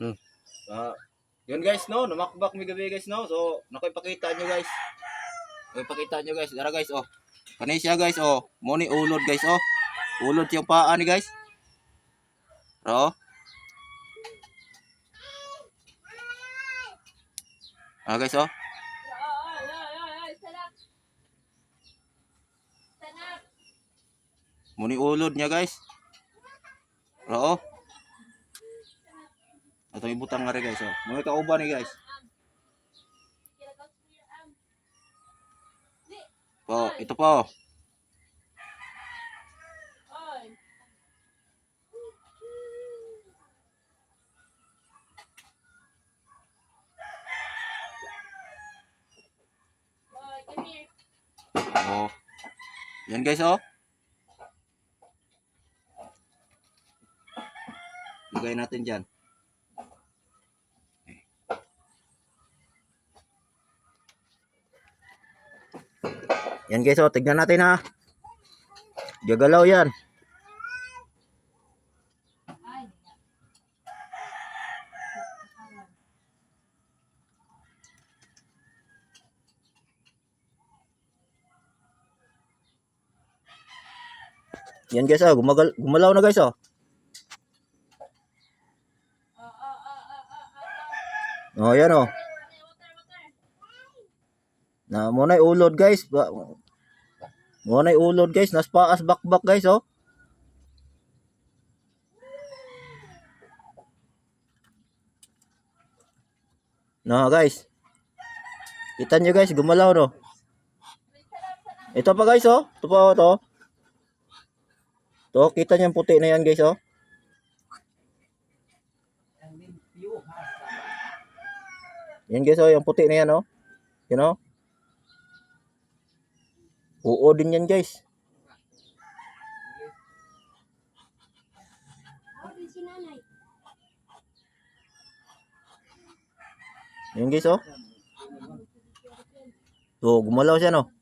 Hmm. Ah, yun guys, no? Namakbak mi gabi guys, no? So, nakoy pakita nyo guys. Nakoy pakita nyo guys. Dara guys, oh. Kani siya guys, oh. Mo ni ulod guys, oh. Ulod yung paa ni guys. Oo. Ah guys, oh. Muni ulod niya guys. Oo. Ito butang nga rin guys. Oh. Mga kauban ni guys. Po, ito po. Oh. Yan guys oh. Lagay natin dyan. Yan guys oh, tignan natin ha. Gagalaw yan. Yan guys oh, gumagal gumalaw na guys oh. Oh, yan oh. Na mo na ulod guys. Mo na ulod guys, nas paas bakbak guys oh. No guys. Kita nyo guys, gumalaw no. Ito pa guys oh. Ito pa oh, to. To, kita nyo puti na yan guys oh. Yan guys oh, yung puti na yan oh. You know? Oo din yan guys. Yan guys oh. So, gumalaw siya no.